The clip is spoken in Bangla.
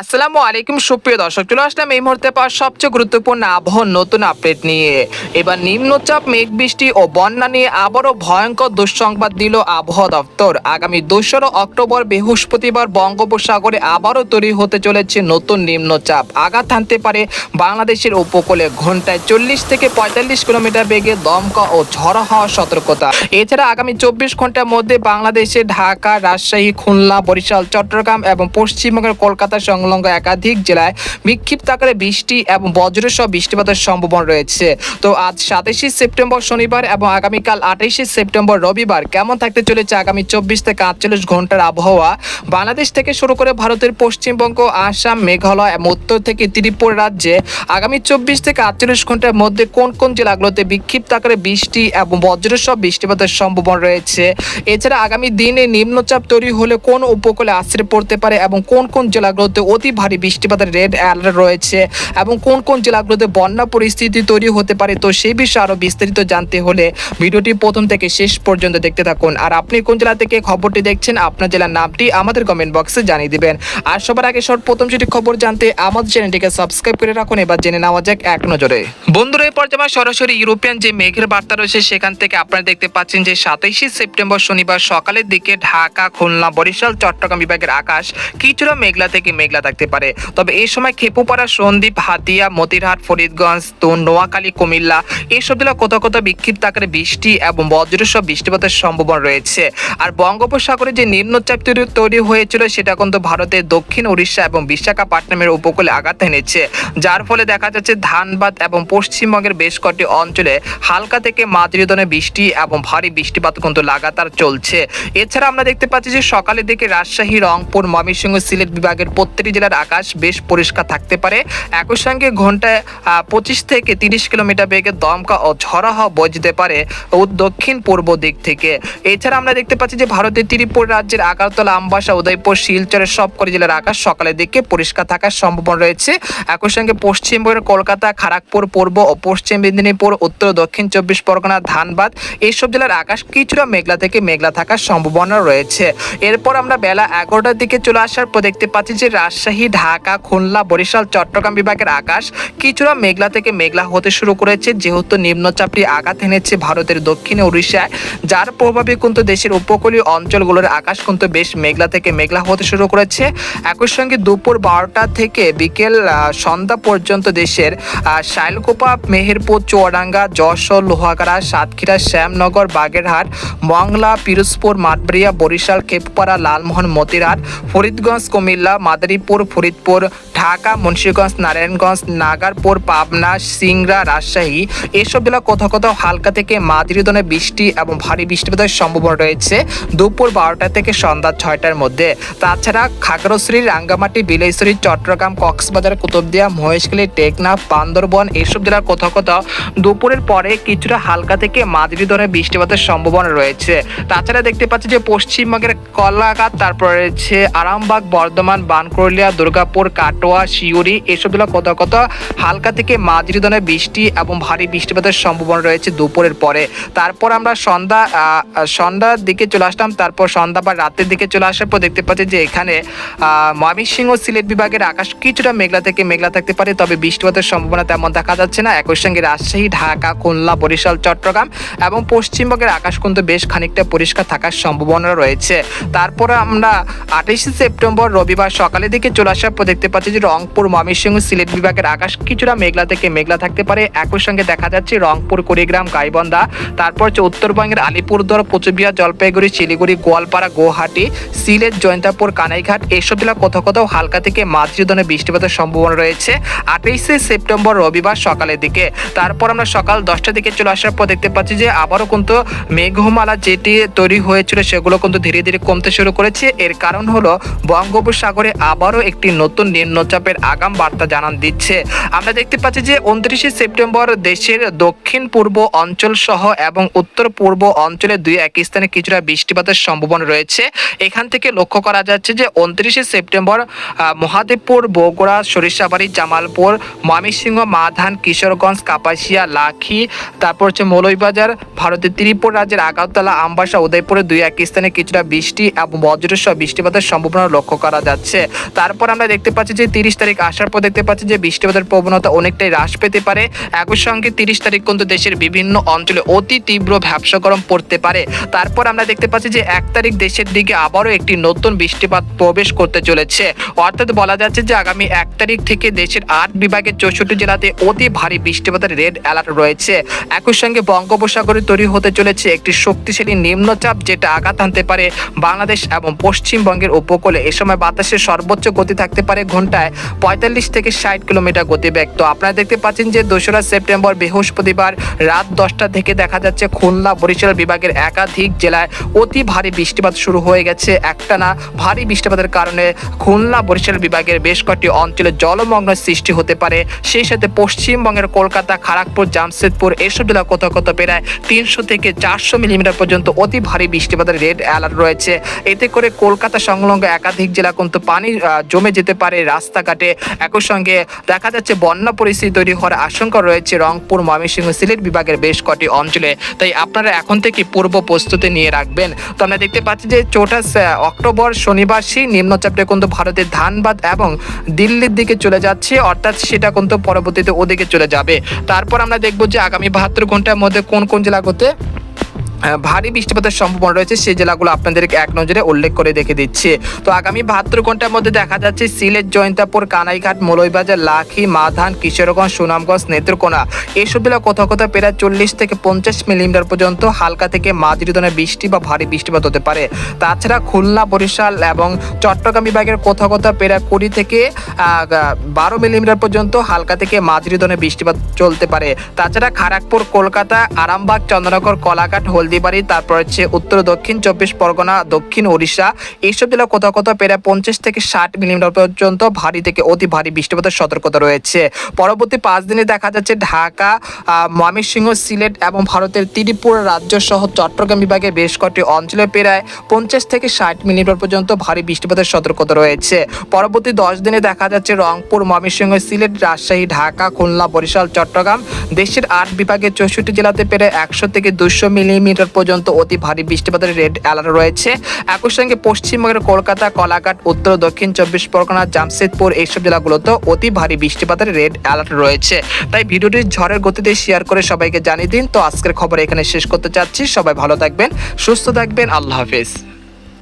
আসসালামু আলাইকুম, সুপ্রিয় দর্শক, চলে আসলাম এই মুহূর্তে পাওয়া সবচেয়ে গুরুত্বপূর্ণ আবহাওয়ার নতুন আপডেট নিয়ে। এবার নিম্নচাপ, মেঘ বৃষ্টি ও বন্যা নিয়ে আবারও ভয়ঙ্কর দুঃসংবাদ দিল আবহাওয়া দপ্তর। আগামী দোসরা অক্টোবর বৃহস্পতিবার বঙ্গোপসাগরে আবারও তৈরি হতে চলেছে নতুন নিম্নচাপ। আঘাত হানতে পারে বাংলাদেশের উপকূলে। ঘন্টায় চল্লিশ থেকে পঁয়তাল্লিশ কিলোমিটার বেগে দমকা ও ঝড় হওয়ার সতর্কতা। এছাড়া আগামী চব্বিশ ঘণ্টার মধ্যে বাংলাদেশে ঢাকা, রাজশাহী, খুলনা, বরিশাল, চট্টগ্রাম এবং পশ্চিমবঙ্গের কলকাতা সংলগ্ন একাধিক জেলায় বিক্ষিপ্ত আকারে বৃষ্টি এবং বজ্রসহ বৃষ্টিপাতের সম্ভাবনা রয়েছে। তো আজ সাতাশে সেপ্টেম্বর শনিবার এবং আগামীকাল আঠাইশে সেপ্টেম্বর রবিবার কেমন থাকতে চলেছে আগামী চব্বিশ থেকে আটচল্লিশ ঘণ্টার আবহাওয়া? বাংলাদেশ থেকে শুরু করে ভারতের পশ্চিমবঙ্গ, আসাম, মেঘালয় এবং উত্তর থেকে ত্রিপুরা রাজ্যে আগামী চব্বিশ থেকে আটচল্লিশ ঘণ্টার মধ্যে কোন কোন জেলাগুলোতে বিক্ষিপ্ত আকারে বৃষ্টি এবং বজ্রসহ বৃষ্টিপাতের সম্ভাবনা রয়েছে? এছাড়া আগামী দিনে নিম্নচাপ তৈরি হলে কোন উপকূলে আশ্রয় পড়তে পারে এবং কোন কোন জেলাগুলোতে অতি ভারী বৃষ্টিপাতের রেড অ্যালার্ট রয়েছে এবং কোন কোন জেলাগুলোতে বন্যা পরিস্থিতি তৈরি হতে পারে, তো সেই বিষয়ে আরও বিস্তারিত জানতে হলে ভিডিওটি প্রথম থেকে শেষ পর্যন্ত দেখতে থাকুন। আর আপনি কোন জেলা থেকে খবরটি দেখছেন, আপনার জেলার নামটি আমাদের কমেন্ট বক্সে জানিয়ে দিবেন। আর সবার আগে সব প্রথম সেটি খবর জানতে আমাদের চ্যানেলটিকে সাবস্ক্রাইব করে রাখুন, এবার জেনে নেওয়া যাক এক নজরে। বন্ধুরা এই পর্যায়ে সরাসরি ইউরোপিয়ান যে মেঘের বার্তা রয়েছে, সেখান থেকে আপনারা দেখতে পাচ্ছেন যে সাতাইশে সেপ্টেম্বর শনিবার সকালের দিকে ঢাকা, খুলনা, বরিশাল, চট্টগ্রাম বিভাগের আকাশ কিছুটা মেঘলা থেকে মেঘলা থাকতে পারে। তবে এই সময় খেপুপাড়া, সন্দ্বীপ, হাতিয়া, মতিরহাট, ফরিদগঞ্জ তো নোয়াখালী, কুমিল্লা এইসব জেলা কোথাও কোথাও বিক্ষিপ্ত আকারে বৃষ্টি এবং বজ্রসহ বৃষ্টিপাতের সম্ভাবনা রয়েছে। আর বঙ্গোপসাগরে যে নিম্নচাপ তৈরি- হয়েছিল, সেটা কিন্তু ভারতের দক্ষিণ উড়িষ্যা এবং বিশাখাপাট্টনামের উপকূলে আঘাত এনেছে। যার ফলে দেখা যাচ্ছে ধানবাদ এবং পশ্চিমবঙ্গের বেশ কয়েকটি অঞ্চলে হালকা থেকে মাঝারি ধরনের বৃষ্টি এবং ভারী বৃষ্টিপাত কিন্তু লাগাতার চলছে। এছাড়া আমরা দেখতে পাচ্ছি যে সকালের দিকে রাজশাহী, রংপুর, ময়মনসিংহ, সিলেট বিভাগের প্রত্যেকটি জেলার আকাশ বেশ পরিষ্কার থাকতে পারে। একই সঙ্গে ঘন্টায় পঁচিশ থেকে তিরিশ কিলোমিটার বেগে দমকা ও ঝড়া হওয়া বয়ে যেতে পারে ও দক্ষিণ পূর্ব দিক থেকে। এছাড়া আমরা দেখতে পাচ্ছি যে ভারতের ত্রিপুরা রাজ্যের আগারতলা, আমবাসা, উদয়পুর শিলচরের সবকটি জেলার আকাশ সকালের দিকে পরিষ্কার থাকার সম্ভাবনা রয়েছে। একই সঙ্গে পশ্চিমবঙ্গের কলকাতা খড়গপুর পূর্ব ও পশ্চিম মেদিনীপুর, উত্তর দক্ষিণ চব্বিশ পরগনা, ধানবাদ এইসব জেলার আকাশ কিছুটা মেঘলা থেকে মেঘলা থাকার সম্ভাবনা রয়েছে। এরপর আমরা বেলা এগারোটার দিকে চলে আসার পর দেখতে পাচ্ছি যে রাজশাহী, ঢাকা, খুলনা, বরিশাল, চট্টগ্রাম বিভাগের আকাশ কিছুটা মেঘলা থেকে মেঘলা হতে শুরু করেছে। যেহেতু নিম্নচাপটি আঘাত এনেছে ভারতের দক্ষিণে উড়িষ্যায়, যার প্রভাবে কিন্তু দেশের উপকূলীয় অঞ্চলগুলোর আকাশ কিন্তু বেশ মেঘলা থেকে মেঘলা হতে শুরু করেছে। একই সঙ্গে দুপুর বারোটা থেকে বিকেল সন্ধ্যা পর্যন্ত দেশের শাইলকোপা, মেহেরপুর, চুয়াডাঙ্গা, যশোর, লোহাগাড়া, সাতক্ষীরা, শ্যামনগর, বাগেরহাট, মংলা, পিরোজপুর, মাঠবাড়িয়া, বরিশাল খেপুপাড়া লালমোহন মতিরহাট ফরিদগঞ্জ, কুমিল্লা, মাদারীপুর ফরিদপুর, ঢাকা, মুন্সিগঞ্জ, নারায়ণগঞ্জ, নাগারপুর, পাবনা, সিংড়া, রাজশাহী। এসব জেলা কোথাও কোথাও হালকা থেকে মাঝারি ধরনের বৃষ্টি এবং ভারী বৃষ্টিপাতের সম্ভাবনা রয়েছে দুপুর বারোটা থেকে সন্ধ্যা ছয়টার মধ্যে। তাছাড়া খাগড়াছড়ি, রাঙ্গামাটি বিলাইছড়ি চট্টগ্রাম, কক্সবাজার, কুতুবদিয়া, মহেশখালী, টেকনাফ, বান্দরবন এইসব জেলার কোথাও কোথাও দুপুরের পরে কিছুটা হালকা থেকে মাঝারি ধরনের বৃষ্টিপাতের সম্ভাবনা রয়েছে। তাছাড়া দেখতে পাচ্ছি যে পশ্চিমবঙ্গের কলাঘাট, তারপর রয়েছে আরামবাগ, বর্ধমান বানকুরলিয়া দুর্গাপুর, কাটোয়া শিউরি এসব জেলা কোথাও কোথাও হালকা থেকে মাঝারি ধরনের বৃষ্টি এবং ভারী বৃষ্টিপাতের সম্ভাবনা রয়েছে দুপুরের পরে। তারপর আমরা সন্ধ্যা সন্ধ্যার দিকে চলে আসলাম। তারপর সন্ধ্যা বা রাতের দিকে চলে আসার পর দেখতে পাচ্ছি যে এখানে ময়মনসিংহ সিলেট বিভাগের আকাশ কিছুটা মেঘলা থেকে মেঘলা থাকতে পারে, তবে বৃষ্টিপাতের সম্ভাবনা তেমন দেখা যাচ্ছে না। একই সঙ্গে রাজশাহী, ঢাকা, খুলনা, বরিশাল, চট্টগ্রাম এবং পশ্চিমবঙ্গের আকাশ কিন্তু বেশ খানিকটা পরিষ্কার থাকার সম্ভাবনা রয়েছে। তারপরে আমরা আঠাইশে সেপ্টেম্বর, রবিবার সকালের দিকে চলে আসার পর দেখতে পাচ্ছি যে রংপুর ময়মনসিংহ সিলেট বিভাগের আকাশ কিছুটা মেঘলা থেকে মেঘলা থাকতে পারে। একই সঙ্গে দেখা যাচ্ছে রংপুর, কুড়িগ্রাম, গাইবন্ধা, তারপর হচ্ছে উত্তরবঙ্গের আলিপুরদুয়ার, কোচবিহার, জলপাইগুড়ি, শিলিগুড়ি, গোয়ালপাড়া, গুয়াহাটি, সিলেট, জয়ন্তাপুর, কানাইঘাট এইসব জেলা কোথাও কোথাও হালকা থেকে মাঝারি ধরনের বৃষ্টিপাতের সম্ভাবনা রয়েছে। আঠাইশে সেপ্টেম্বর রবিবার সকালের দিকে। তারপর আমরা সকাল দশটার দিকে চলে আসার পর দেখতে পাচ্ছি যে আবারও কিন্তু মেঘমালা যেটি তৈরি হয়েছিল, সেগুলো কিন্তু ধীরে ধীরে কমতে শুরু করেছে। এর কারণ হলো বঙ্গোপসাগরে আবারও একটি নতুন নিম্নচাপের আগাম বার্তা জানান দিচ্ছে। আমরা দেখতে পাচ্ছি যে উনত্রিশে সেপ্টেম্বর দেশের দক্ষিণ পূর্ব অঞ্চল সহ এবং উত্তর পূর্ব অঞ্চলে দুই এক স্থানে কিছুটা বৃষ্টিপাতের সম্ভাবনা রয়েছে। এখান থেকে লক্ষ্য করা যাচ্ছে যে উনত্রিশে সেপ্টেম্বর মহাদেবপুর, বগুড়া, সরিষাবাড়ি, জামালপুর, ময়মনসিংহ মাধান কিশোরগঞ্জ, কাপাসিয়া, লাখি, তারপর হচ্ছে মৌলভীবাজার, ভারতের ত্রিপুরা রাজ্যের আগারতলা, আমবাসা, উদয়পুরে দুই এক স্থানে কিছুটা বৃষ্টি এবং বজ্রসহ বৃষ্টিপাতের সম্ভাবনা লক্ষ্য করা যাচ্ছে। তার তারপর আমরা দেখতে পাচ্ছি যে তিরিশ তারিখ আসার পর দেখতে পাচ্ছি যে বৃষ্টিপাতের প্রবণতা অনেকটাই হ্রাস পেতে পারে। একই সঙ্গে তিরিশ তারিখ কিন্তু দেশের বিভিন্ন অঞ্চলে অতি তীব্র ভ্যাবসা গরম পড়তে পারে। তারপর আমরা দেখতে পাচ্ছি যে এক তারিখ দেশের দিকে আবারও একটি নতুন বৃষ্টিপাত প্রবেশ করতে চলেছে। অর্থাৎ বলা যাচ্ছে যে আগামী এক তারিখ থেকে দেশের আট বিভাগের চৌষট্টি জেলাতে অতি ভারী বৃষ্টিপাতের রেড অ্যালার্ট রয়েছে। একই সঙ্গে বঙ্গোপসাগরে তৈরি হতে চলেছে একটি শক্তিশালী নিম্নচাপ যেটা আঘাত আনতে পারে বাংলাদেশ এবং পশ্চিমবঙ্গের উপকূলে। এ সময় বাতাসের সর্বোচ্চ গতি থাকতে পারে ঘন্টায় পঁয়তাল্লিশ থেকে ষাট কিলোমিটার গতিবেগ। তো আপনারা দেখতে পাচ্ছেন যে দোসরা সেপ্টেম্বর বৃহস্পতিবার রাত দশটা থেকে দেখা যাচ্ছে খুলনা বরিশাল বিভাগের একাধিক জেলায় অতি ভারী বৃষ্টিপাত শুরু হয়ে গেছে। একটানা ভারী বৃষ্টিপাতের কারণে খুলনা বরিশাল বিভাগের বেশ কয়েকটি অঞ্চলে জলমগ্ন সৃষ্টি হতে পারে। সেই সাথে পশ্চিমবঙ্গের কলকাতা খড়গপুর জামশেদপুর এসব জেলা কোথাও কোথাও প্রায় তিনশো থেকে চারশো মিলিমিটার পর্যন্ত অতি ভারী বৃষ্টিপাতের রেড অ্যালার্ট রয়েছে। এতে করে কলকাতা সংলগ্ন একাধিক জেলা কিন্তু পানি জমে যেতে পারে রাস্তাঘাটে। একই সঙ্গে দেখা যাচ্ছে বন্যা পরিস্থিতি তৈরি হওয়ার আশঙ্কা রয়েছে রংপুর, ময়মনসিংহ সিলেট বিভাগের বেশ কটি অঞ্চলে। তাই আপনারা এখন থেকে পূর্ব প্রস্তুতি নিয়ে রাখবেন। তো আমরা দেখতে পাচ্ছি যে চৌঠা অক্টোবর শনিবার সেই নিম্নচাপটা কিন্তু ভারতের ধানবাদ এবং দিল্লির দিকে চলে যাচ্ছে। অর্থাৎ সেটা কিন্তু পরবর্তীতে ওদিকে চলে যাবে। তারপর আমরা দেখব যে আগামী বাহাত্তর ঘণ্টার মধ্যে কোন কোন জেলাগুলোতে ভারী বৃষ্টিপাতের সম্ভাবনা রয়েছে। সেই জেলাগুলো আপনাদেরকে এক নজরে উল্লেখ করে দেখে দিচ্ছে। তো আগামী বাহাত্তর ঘণ্টার মধ্যে দেখা যাচ্ছে সিলেট, জয়ন্তাপুর, কানাইঘাট মলইবাজার লাখি, মাধান, কিশোরগঞ্জ, সুনামগঞ্জ, নেত্রকোনা। এইসব জেলা কোথাও কোথাও প্রায় চল্লিশ থেকে পঞ্চাশ মিলিমিটার পর্যন্ত হালকা থেকে মাঝারি ধরনের বৃষ্টি বা ভারী বৃষ্টিপাত হতে পারে। তাছাড়া খুলনা, বরিশাল এবং চট্টগ্রাম বিভাগের কোথাও কোথাও প্রায় কুড়ি থেকে বারো মিলিমিটার পর্যন্ত হালকা থেকে মাঝারি ধরনের বৃষ্টিপাত চলতে পারে। তাছাড়া খড়গপুর কলকাতা, আরামবাগ, চন্দ্রনগর, কলাঘাট হলদিবাড়ি তারপর হচ্ছে উত্তর, দক্ষিণ, চব্বিশ পরগনা, দক্ষিণ ওড়িশা। এইসব জেলা কোথাও কোথাও প্রায় পঞ্চাশ থেকে ষাট মিলিমিটার পর্যন্ত ভারী থেকে অতি ভারী বৃষ্টিপাতের সতর্কতা রয়েছে। পরবর্তী পাঁচ দিনে দেখা যাচ্ছে ঢাকা ময়মনসিংহ, সিলেট এবং ভারতের ত্রিপুরা রাজ্য সহ চট্টগ্রাম বিভাগের বেশ কয়েকটি অঞ্চলে প্রায় পঞ্চাশ থেকে ষাট মিলিমিটার পর্যন্ত ভারী বৃষ্টিপাতের সতর্কতা রয়েছে। পরবর্তী দশ দিনে দেখা যাচ্ছে রংপুর, ময়মনসিংহ, সিলেট, রাজশাহী, ঢাকা, খুলনা, বরিশাল, চট্টগ্রাম দেশের আট বিভাগের চৌষট্টি জেলাতে প্রায় একশো থেকে দুশো মিলিমিটার পর্যন্ত অতি ভারী বৃষ্টিপাতের রেড অ্যালার্ট রয়েছে। একই সঙ্গে পশ্চিমবঙ্গের কলকাতা, কলাঘাট, উত্তর, দক্ষিণ চব্বিশ পরগনা, জামশেদপুর এইসব জেলাগুলোতে অতি ভারী বৃষ্টিপাতের রেড অ্যালার্ট রয়েছে। তাই ভিডিওটি ঝড়ের গতিতে শেয়ার করে সবাইকে জানিয়ে দিন। তো আজকের খবর এখানে শেষ করতে চাচ্ছি। সবাই ভালো থাকবেন, সুস্থ থাকবেন। আল্লাহ হাফিজ।